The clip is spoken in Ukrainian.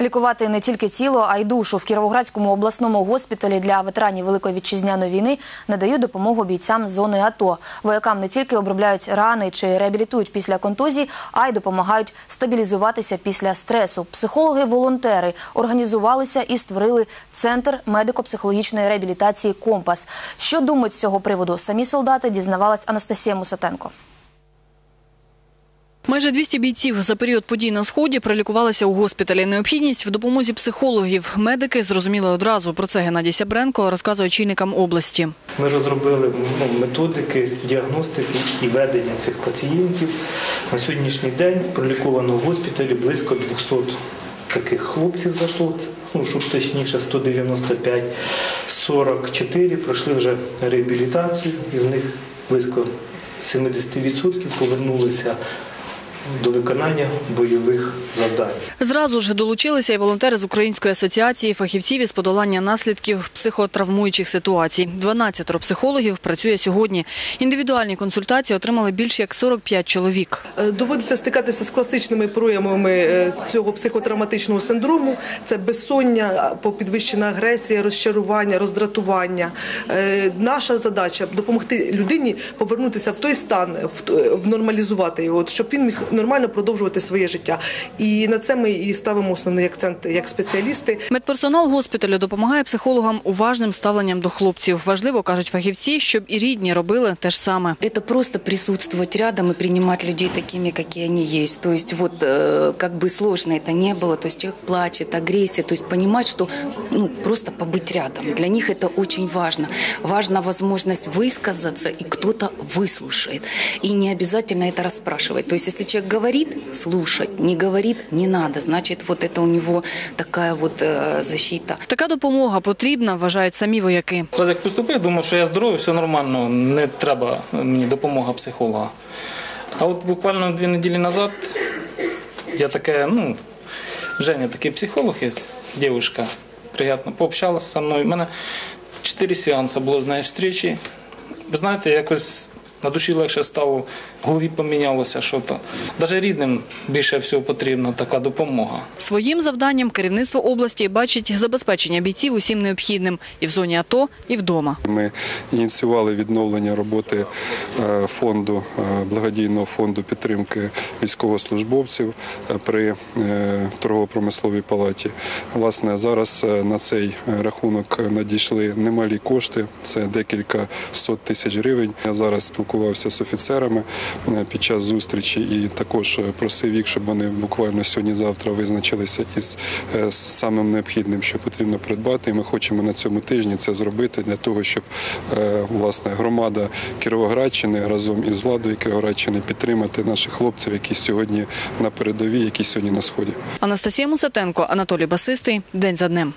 Лікувати не тільки тіло, а й душу в Кіровоградському обласному госпіталі для ветеранів Великої вітчизняної війни надають допомогу бійцям зони АТО. Воякам не тільки обробляють рани чи реабілітують після контузій, а й допомагають стабілізуватися після стресу. Психологи-волонтери організувалися і створили центр медико-психологічної реабілітації Компас. Що думають з цього приводу самі солдати, дізнавалась Анастасія Мусатенко. Майже 200 бійців за період подій на сході пролікувалися у госпіталі. Необхідність в допомозі психологів. Медики зрозуміли одразу. Про це Геннадій Сябренко розказує очільникам області. Ми розробили ну, методики діагностики і ведення цих пацієнтів. На сьогоднішній день проліковано в госпіталі близько 200 таких хлопців з АТО, ну, щоб точніше 195, 44 пройшли вже реабілітацію, і в них близько 70% повернулися до виконання бойових завдань. Зразу ж долучилися і волонтери з Української асоціації фахівців із подолання наслідків психотравмуючих ситуацій. 12 психологів працює сьогодні. Індивідуальні консультації отримали більше як 45 чоловік. Е, Доводиться стикатися з класичними проявами е, цього психотравматичного синдрому. Це безсоння, підвищена агресія, розчарування, роздратування. Е, Наша задача допомогти людині повернутися в той стан, в нормалізувати його, щоб він міг нормально продовжувати своє життя. І на це ми і ставимо основний акцент як спеціалісти. Медперсонал госпіталю допомагає психологам уважним ставленням до хлопців. Важливо, кажуть фахівці, щоб і рідні робили те ж саме. Это просто присутствовать рядом и принимать людей такими, какие они есть. То есть вот э, как бы сложно это не было, то есть человек плачет, агрессия, то есть понимать, что ну, просто побыть рядом. Для них это очень важно. Важна возможность высказаться, и кто-то выслушает. И не обязательно это расспрашивать. То есть если человек говорит, слушать, не говорит, не надо. Значит, вот это у него такая вот э, защита. Така допомога потрібна, вважають самі вояки. Раз як поступив, думав, що я здоровий, все нормально, не треба мені допомога психолога. А от буквально дві неділі назад я таке, ну, Женя, такий психолог є, дівчинка, приємно, пообщалася зі мною. У мене чотири сеанси було з нею зустрічі. Ви знаєте, якось на душі легше стало, в голові помінялося щось. Навіть рідним більше всього потрібна така допомога. Своїм завданням керівництво області бачить забезпечення бійців усім необхідним і в зоні АТО, і вдома. Ми ініціювали відновлення роботи е, фонду е, благодійного фонду підтримки військовослужбовців е, при торгово-промисловій палаті. Власне, зараз на цей рахунок надійшли немалі кошти. Це декілька сот тисяч гривень. Я зараз спілкувався з офіцерами е, під час зустрічі і також е, просив їх, щоб вони буквально сьогодні-завтра визначилися із е, самим необхідним, що потрібно придбати. І ми хочемо на цьому тижні це зробити для того, щоб власне громада Кіровоградщини разом із владою Кіровоградщини підтримати наших хлопців, які сьогодні на передовій, які сьогодні на сході. Анастасія Мусатенко, Анатолій Басистий. День за днем.